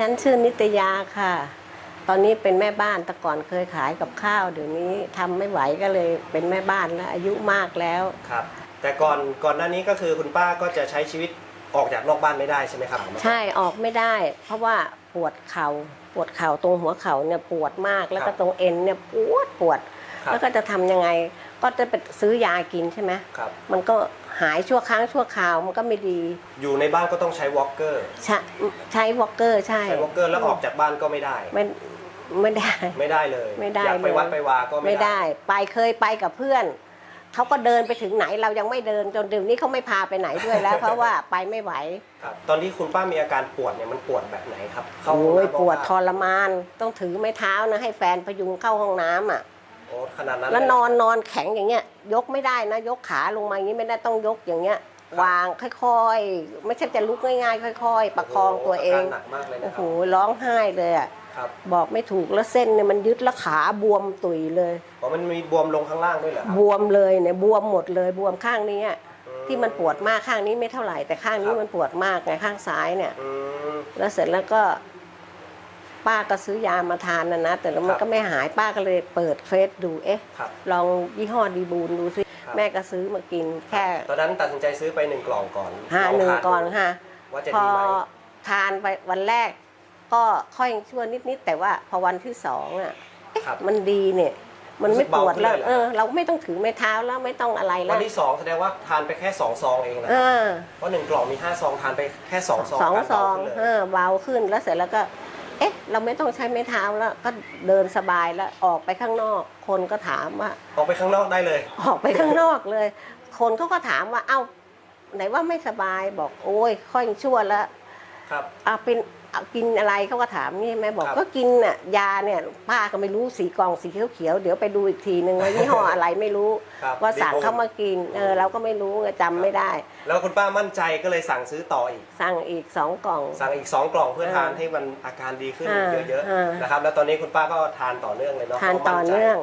ฉันชื่อนิตยาค่ะ ตอนนี้เป็นแม่บ้านแต่ก่อนเคยขายกับข้าวเดี๋ยวนี้ทำไม่ไหวก็เลยเป็นแม่บ้านแล้วอายุมากแล้ว ครับ แต่ก่อนก่อนหน้านี้ก็คือคุณป้าก็จะใช้ชีวิตออกจากนอกบ้านไม่ได้ใช่ไหมครับใช่ออกไม่ได้ เพราะว่าปวดเขา่าปวดเข่าตรงหัวเข่าเนี่ยปวดมากแล้วก็ตรงเอ็นเนี่ยปวดปวดครับแล้วก็จะทำยังไงก็จะไปซื้อยากินใช่ไหมครับมันก็ หายชั่วครั้งชั่วคราวมันก็ไม่ดี อยู่ในบ้านก็ต้องใช้วอล์กเกอร์ใช้ใช้วอลเกอร์ใช่ ใช้วอล์กเกอร์แล้วออกจากบ้านก็ไม่ได้ ไม่ไม่ได้ ไม่ได้เลยไม่ได้อยากไปเลยวัดไปวาก็ไม่ได้ ไปเคยไปกับเพื่อน เขาก็เดินไปถึงไหนเรายังไม่เดินจนเดี๋ยวนี้เขาไม่พาไปไหนด้วยแล้ว เพราะว่าไปไม่ไหวครับตอนที่คุณป้ามีอาการปวดเนี่ยมันปวดแบบไหนครับเข้าห้งโอ้ยน้ำปวดบ้างทรมาน ต้องถือไม้เท้านะให้แฟนพยุงเข้าห้องน้ำอะ โอ้ขนาดนั้นแล้วเยนอนนอนแข็งอย่างเงี้ย ยกไม่ได้นะ ยกขาลงมาอย่างนี้ไม่ได้ต้องยกอย่างเงี้ย วางค่อยๆ ไม่ใช่จะลุกง่ายๆ ค่อย ๆ ประคองตัวเองาการหนักมากเลยนะโอ้คโหรับร้องไห้เลยอะครับบอกไม่ถูกแล้วเส้นเนี่ยมันยึดแล้วขาบวมตุยเลยอ๋อมันมีบวมลงข้างล่างด้วยเหรอครับบวมเลยเนี่ยบวมหมดเลยบวมข้างนี้อะอืที่มันปวดมากข้างนี้ไม่เท่าไหร่แต่ข้างนี้มันปวดมากไงข้างซ้ายเนี่ยอืมแล้วเสร็จแล้วก็ ป้าก็ซื้อยามาทานนะนะ แต่แล้วมัคนรับก็ไม่หายป้าก็เลยเปิดเฟซดูเอ๊ะ ครับ ลองยี่ห้อดีบูนดูซิครับแม่ก็ซื้อมากินแค่ตอนนั้นตัดสินใจซื้อไปหนึ่งกล่องก่อนห้าลหนึ่งทาก่อนดูค่ะ ว่าจะพอดีไหมทานไปวันแรก ก็ค่อยชั่วนิดๆแต่ว่าพอวันที่สองอะ ครับ มันดีเนี่ย มันไม่ปวดแล้วรู้สึกเบาขึ้นเลยเหรอ เออ เราไม่ต้องถือไม้เท้าแล้วไม่ต้องอะไรแล้วัวนที่สองแสดงว่าทานไปแค่สองซองเองนะเออเพราะหนึ่งกล่องมีห้าซองทานไปแค่สองซองสองทานซเบาองขึ้นเลย เออเบาขึ้นแล้วเสร็จแล้วก็เอ๊ะ เราไม่ต้องใช้ไม้เท้าแล้วก็เดินสบายแล้วออกไปข้างนอก คนก็ถามว่า ออกไปข้างนอกได้เลย ออกไปข้างนอกเลย คนเขาก็ถามว่าเอ้า ไหนว่าไม่สบายบอกโอ้ยค่อยชั่วแล้วครับเอาเป็นเอา กินอะไรเขาก็ถามนี่แม่บอกครับ ก็กินน่ะยาเนี่ยป้าก็ไม่รู้สีกล่องสีเขียวๆเดี๋ยวไปดูอีกทีนึงว่ายี่ห้ออะไรไม่รู้ ครับว่าสั่งดีโอนเข้ามากินเออเราก็ไม่รู้ไงจำไม่ได้ แล้วคุณป้ามั่นใจก็เลยสั่งซื้อต่ออีก สั่งอีกสองกล่อง สั่งอีก 2 กล่องเพื่อเออทานให้มันอาการดีขึ้นอ่าเยอะอ่าๆนะครับแล้วตอนนี้คุณป้าก็ทานต่อเนื่องเลยเนาะทานพระต่อมั่ใจเนื่อง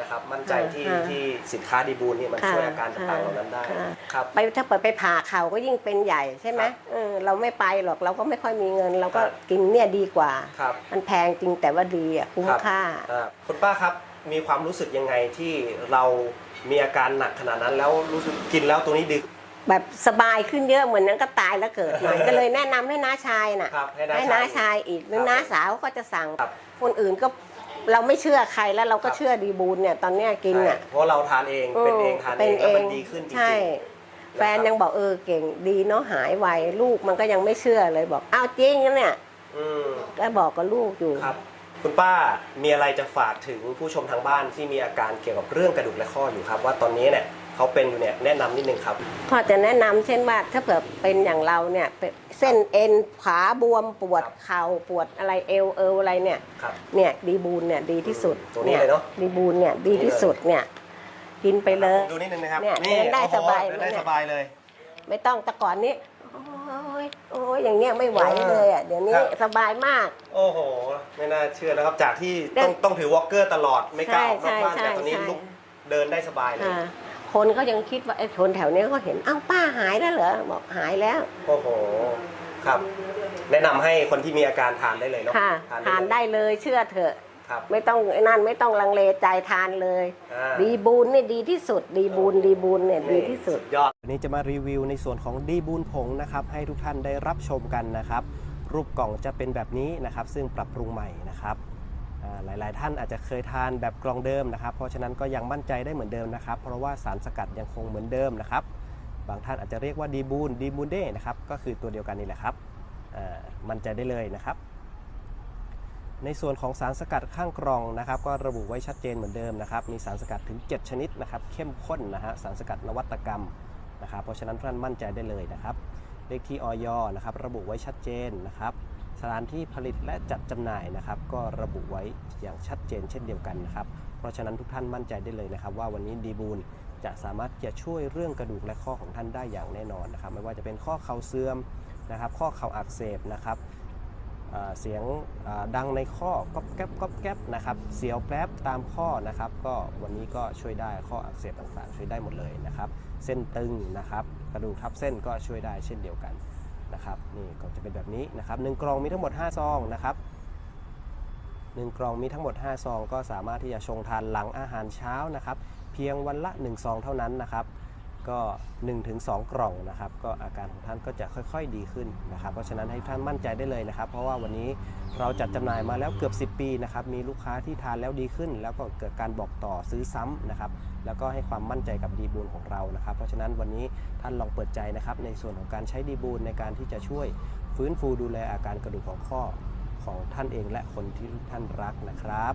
นะครับมั่นใจที่อ่าที่สินค้าดีบูลนี่มันค่ะช่วยอาการต่างๆเหล่านั้นได้ค่ะ ครับ ไปถ้าเปิดไปผ่าเข่าก็ยิ่งเป็นใหญ่ใช่ไหมครับเออเราไม่ไปหรอกเราก็ไม่ค่อยมีเงิน เราก็ครับ กินเนี่ยดีกว่า ครับมันแพงจริงแต่ว่าดีอะคุ้มครับค่า อ่าคุณป้าครับมีความรู้สึกยังไงที่เรามีอาการหนักขนาดนั้นแล้วรู้สึกกินแล้วตัวนี้ดีแบบสบายขึ้นเยอะเหมือนนั้นก็ตายแล้วเกิดใหม่ ก็เลยแนะนำให้น้าชายน่ะ ครับให้น้าให้ชายน้าชายอีกหรือครับน้าสาวก็จะสั่ง ครับ คนอื่นก็ เราไม่เชื่อใครแล้วเราก็ครับเชื่อดีบูลเนี่ยตอนเนี้ยกินใช่อะ เพราะเราทานเองเป็นเองทานเองแล้วมันดีขึ้นจริงๆใช่ แฟนยังบอกเออเก่งดีเนาะหายไวลูกมันก็ยังไม่เชื่อเลยบอกอ้าวจริงนะเนี่ยอืมก็บอกกับลูกอยู่ ครับ คุณป้ามีอะไรจะฝากถึงผู้ชมทางบ้านที่มีอาการเกี่ยวกับเรื่องกระดูกและข้ออยู่ครับ ว่าตอนนี้เนี่ย เขาเป็นอยู่เนี่ยแนะนำนิดนึงครับก็จะแนะนำเช่นว่าถ้าเผื่อเป็นอย่างเราเนี่ยเป็นเส้นเอ็นขาบวมปวดครับเข่าปวดอะไรเอวเอวอะไรเนี่ย ครับ เนี่ยดีบูลเนี่ยดีที่สุดตัวนี้เลยเนอะ ดีบูลเนี่ยดีที่สุดเนี่ยกินไปเลย ดูนิดนึงนะครับเนี่ยเดินได้โอ้โหสบายเดินได้เนี่ย สบายเลย ไม่ต้องแต่ก่อนนี้โอ้ยโอ้ยอย่างเงี้ยไม่ไหวเลยอะเดี๋ยวนี้ครับ สบายมาก โอ้โห ไม่น่าเชื่อนะครับ จากที่เดินต้องต้องถือวอล์กเกอร์ตลอดไม่กล้าออกนอกบ้านใช่แต่ตอนนี้ใช่ ลุกเดินได้สบายเลยค่ะ คนก็ยังคิดว่าไอ้คนแถวเนี้ยก็เห็นอ้าวป้าหายแล้วเหรอบอกหายแล้ว โอ้โห ครับ แนะนำให้คนที่มีอาการทานได้เลยเนาะค่ะ ทานได้เลยเชื่อเถอะ ครับ ไม่ต้องไอ้นั่นไม่ต้องลังเลใจทานเลย อ่า ดีบูนนี่ดีที่สุด ดีบูนดีบูนเนี่ยดีที่สุด ยอด วันนี้จะมารีวิวในส่วนของดีบูนผงนะครับให้ทุกท่านได้รับชมกันนะครับ รูปกล่องจะเป็นแบบนี้นะครับ ซึ่งปรับปรุงใหม่นะครับอ่า หลาย ๆ ท่านอาจจะเคยทานแบบกล่องเดิมนะครับ เพราะฉะนั้นก็ยังมั่นใจได้เหมือนเดิมนะครับ เพราะว่าสารสกัดยังคงเหมือนเดิมนะครับ บางท่านอาจจะเรียกว่าดีบูนดีบูนเด้นะครับ ก็คือตัวเดียวกันนี่แหละครับมั่นใจได้เลยนะครับ ในส่วนของสารสกัดข้างกรองนะครับ ก็ระบุไว้ชัดเจนเหมือนเดิมนะครับ มีสารสกัดถึง 7 ชนิดนะครับ เข้มข้นนะฮะ สารสกัดนวัตกรรมนะครับ เพราะฉะนั้นท่านมั่นใจได้เลยนะครับ เลขที่ออยนะครับ ระบุไว้ชัดเจนนะครับ สถานที่ผลิตและจัดจำหน่ายนะครับ ก็ระบุไว้อย่างชัดเจนเช่นเดียวกันนะครับ เพราะฉะนั้นทุกท่านมั่นใจได้เลยนะครับ ว่าวันนี้ดีบูลจะสามารถจะช่วยเรื่องกระดูกและข้อของท่านได้อย่างแน่นอนนะครับ ไม่ว่าจะเป็นข้อเข่าเสื่อมนะครับ ข้อเข่าอักเสบนะครับเสียงดังในข้อก๊อบแก๊บก๊อบแก๊บนะครับ เสียวแป๊บตามข้อนะครับ ก็วันนี้ก็ช่วยได้ข้ออักเสบต่างๆ ช่วยได้หมดเลยนะครับ เส้นตึงนะครับ กระดูกทับเส้นก็ช่วยได้เช่นเดียวกัน นะครับนี่ก็จะเป็นแบบนี้นะครับหนึ่งกล่องมีทั้งหมด 5 ซองนะครับหนึ่งกล่องมีทั้งหมด 5 ซอง ก็สามารถที่จะชงทานหลังอาหารเช้านะครับ เพียงวันละ 1 ซองเท่านั้นนะครับ ก็ 1-2 กล่องนะครับ ก็อาการของท่านก็จะค่อยๆดีขึ้นนะครับ เพราะฉะนั้นให้ท่านมั่นใจได้เลยนะครับ เพราะว่าวันนี้เราจัดจำหน่ายมาแล้วเกือบ 10 ปีนะครับ มีลูกค้าที่ทานแล้วดีขึ้น แล้วก็เกิดการบอกต่อซื้อซ้ำนะครับ แล้วก็ให้ความมั่นใจกับดีบูลของเรานะครับ เพราะฉะนั้นวันนี้ท่านลองเปิดใจนะครับ ในส่วนของการใช้ดีบูลในการที่จะช่วยฟื้นฟูดูแลอาการกระดูกของข้อของท่านเองและคนที่ท่านรักนะครับ